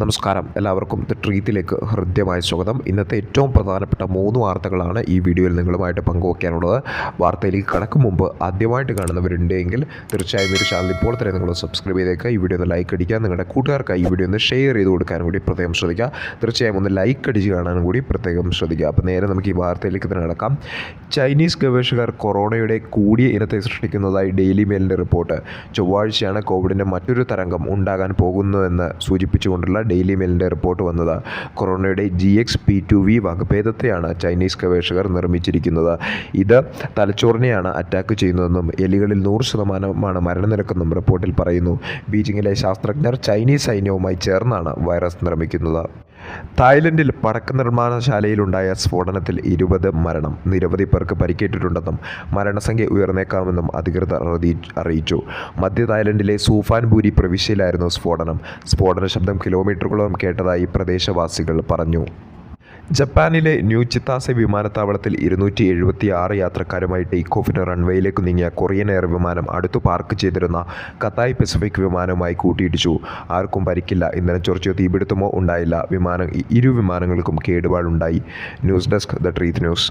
നമസ്കാരം. എല്ലാവർക്കും ദ ട്രീത്തിലേക്ക് ഹൃദ്യമായ സ്വാഗതം. ഇന്നത്തെ ഏറ്റവും പ്രധാനപ്പെട്ട മൂന്ന് വാർത്തകളാണ് ഈ വീഡിയോയിൽ നിങ്ങളുമായിട്ട് പങ്കുവയ്ക്കാനുള്ളത് വാർത്തയിലേക്ക് കടക്കും മുമ്പ് ആദ്യമായിട്ട് കാണുന്നവരുണ്ടെങ്കിൽ തീർച്ചയായും ഒരു ചാനൽ ഇപ്പോൾ തന്നെ നിങ്ങൾ സബ്സ്ക്രൈബ് ചെയ്തേക്കുക. ഈ വീഡിയോ ഒന്ന് ലൈക്ക് അടിക്കുക. നിങ്ങളുടെ കൂട്ടുകാർക്ക് ഈ വീഡിയോ ഒന്ന് ഷെയർ ചെയ്ത് കൊടുക്കാനും കൂടി പ്രത്യേകം ശ്രദ്ധിക്കുക. തീർച്ചയായും ഒന്ന് ലൈക്ക് അടിച്ച് കാണാനും കൂടി പ്രത്യേകം ശ്രദ്ധിക്കുക. അപ്പോൾ നേരെ നമുക്ക് ഈ വാർത്തയിലേക്ക് തന്നെ നടക്കാം ചൈനീസ് ഗവേഷകർ കൊറോണയുടെ കൂടിയ ഇനത്തെ സൃഷ്ടിക്കുന്നതായി ഡെയിലി മെയിലിന്റെ റിപ്പോർട്ട്. ചൊവ്വാഴ്ചയാണ് കോവിഡിന്റെ മറ്റൊരു തരംഗം ഉണ്ടാകാൻ പോകുന്നുവെന്ന് സൂചിപ്പിച്ചുകൊണ്ടുള്ള ഡെയിലി മെയിലിന്റെ റിപ്പോർട്ട് വന്നത്. കൊറോണയുടെ G X P two V വകഭേദത്തെയാണ് Chinese ഗവേഷകർ നിർമ്മിച്ചിരിക്കുന്നത്. ഇത് തലച്ചോറിനെയാണ് അറ്റാക്ക് ചെയ്യുന്നതെന്നും എലികളിൽ നൂറ് ശതമാനമാണ് മരണനിരക്കെന്നും റിപ്പോർട്ടിൽ പറയുന്നു. ബീജിങ്ങിലെ ശാസ്ത്രജ്ഞർ ചൈനീസ് സൈന്യവുമായി ചേർന്നാണ് വൈറസ് നിർമ്മിക്കുന്നത്. തായ്ലൻഡിൽ പടക്ക നിർമ്മാണശാലയിലുണ്ടായ സ്ഫോടനത്തിൽ ഇരുപത് മരണം നിരവധി പേർക്ക് പരിക്കേറ്റിട്ടുണ്ടെന്നും മരണസംഖ്യ ഉയർന്നേക്കാമെന്നും അധികൃതർ അറിയിച്ചു. മധ്യ തായ്ലൻഡിലെ സൂഫാൻപൂരി പ്രവിശ്യയിലായിരുന്നു സ്ഫോടനം. സ്ഫോടന ശബ്ദം കിലോമീറ്ററുകളോളം കേട്ടതായി പ്രദേശവാസികൾ പറഞ്ഞു. ജപ്പാനിലെ ന്യൂ ചിത്താസെ വിമാനത്താവളത്തിൽ ഇരുന്നൂറ്റി എഴുപത്തി ആറ് യാത്രക്കാരുമായി ടേക്ക് ഓഫിന് റൺവേയിലേക്ക് നീങ്ങിയ കൊറിയൻ എയർ വിമാനം അടുത്തു പാർക്ക് ചെയ്തിരുന്ന കത്തായ് പസഫിക് വിമാനവുമായി കൂട്ടിയിടിച്ചു. ആർക്കും പരിക്കില്ല. ഇന്ധന ചൊർച്ചയോ തീപിടുത്തമോ ഉണ്ടായില്ല. വിമാനം ഇരു വിമാനങ്ങൾക്കും കേടുപാടുണ്ടായി. News desk the Truth news.